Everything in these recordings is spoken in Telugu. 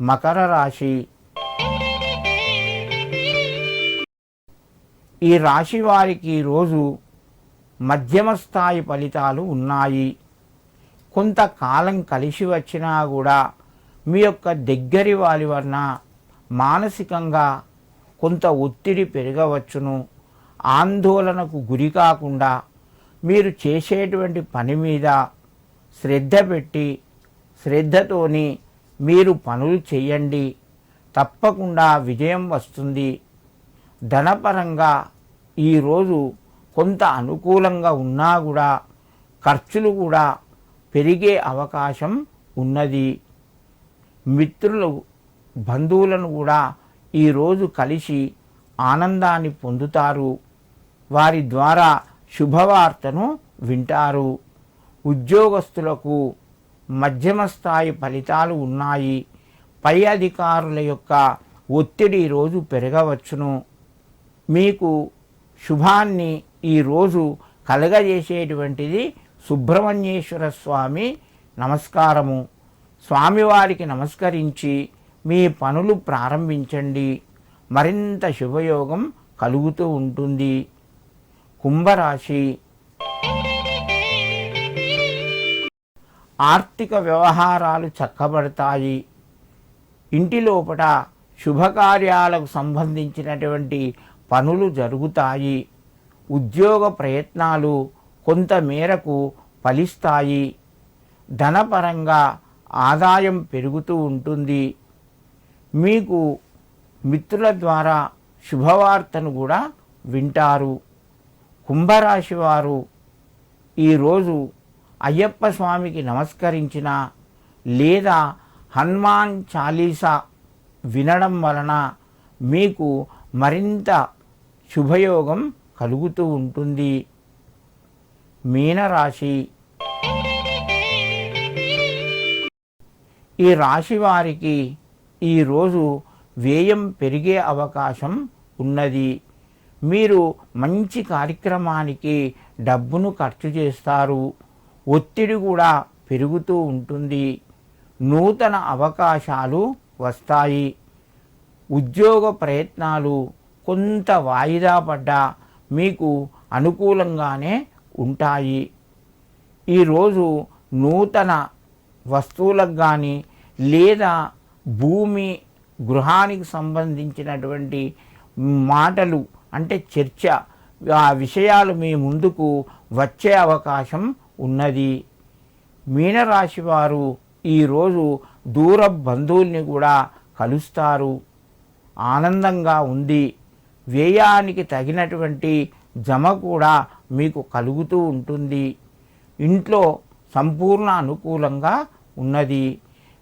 మకర రాశి. ఈ రాశి వారికి ఈరోజు మధ్యమ స్థాయి ఫలితాలు ఉన్నాయి. కొంతకాలం కలిసి వచ్చినా కూడా మీ యొక్క దగ్గరి వారి వలన మానసికంగా కొంత ఒత్తిడి పెరగవచ్చును. ఆందోళనకు గురి కాకుండా మీరు చేసేటువంటి పని మీద శ్రద్ధ పెట్టి శ్రద్ధతోని మీరు పనులు చేయండి. తప్పకుండా విజయం వస్తుంది. ధనపరంగా ఈరోజు కొంత అనుకూలంగా ఉన్నా కూడా ఖర్చులు కూడా పెరిగే అవకాశం ఉన్నది. మిత్రులు బంధువులను కూడా ఈరోజు కలిసి ఆనందాన్ని పొందుతారు. వారి ద్వారా శుభవార్తను వింటారు. ఉద్యోగస్తులకు మధ్యమ స్థాయి ఫలితాలు ఉన్నాయి. పై అధికారుల యొక్క ఒత్తిడి ఈరోజు పెరగవచ్చును. మీకు శుభాన్ని ఈరోజు కలగజేసేటువంటిది సుబ్రహ్మణ్యేశ్వర స్వామి నమస్కారము. స్వామివారికి నమస్కరించి మీ పనులు ప్రారంభించండి. మరింత శుభయోగం కలుగుతూ ఉంటుంది. కుంభరాశి ఆర్థిక వ్యవహారాలు చక్కబడతాయి. ఇంటి లోపల శుభకార్యాలకు సంబంధించినటువంటి పనులు జరుగుతాయి. ఉద్యోగ ప్రయత్నాలు కొంతమేరకు ఫలిస్తాయి. ధనపరంగా ఆదాయం పెరుగుతూ ఉంటుంది. మీకు మిత్రుల ద్వారా శుభవార్తను కూడా వింటారు. కుంభరాశి వారు ఈరోజు అయ్యప్ప స్వామికి నమస్కరించిన లేదా హనుమాన్ చాలీసా వినడం వలన మీకు మరింత శుభయోగం కలుగుతూ ఉంటుంది. మీనరాశి. ఈ రాశి వారికి ఈరోజు వ్యయం పెరిగే అవకాశం ఉన్నది. మీరు మంచి కార్యక్రమానికి డబ్బును ఖర్చు చేస్తారు. ఒత్తిడి కూడా పెరుగుతూ ఉంటుంది. నూతన అవకాశాలు వస్తాయి. ఉద్యోగ ప్రయత్నాలు కొంత వాయిదా పడ్డా మీకు అనుకూలంగానే ఉంటాయి. ఈరోజు నూతన వస్తువులకు కానీ లేదా భూమి గృహానికి సంబంధించినటువంటి మాటలు అంటే చర్చ ఆ విషయాలు మీ ముందుకు వచ్చే అవకాశం ఉన్నది. మీనరాశి వారు ఈరోజు దూర బంధువుల్ని కూడా కలుస్తారు. ఆనందంగా ఉంది. వ్యయానికి తగినటువంటి జమ కూడా మీకు కలుగుతూ ఉంటుంది. ఇంట్లో సంపూర్ణ అనుకూలంగా ఉన్నది.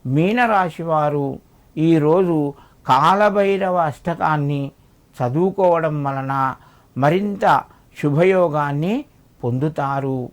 మీనరాశి వారు ఈరోజు కాలభైరవ అష్టకాన్ని చదువుకోవడం వలన మరింత శుభయోగాన్ని పొందుతారు.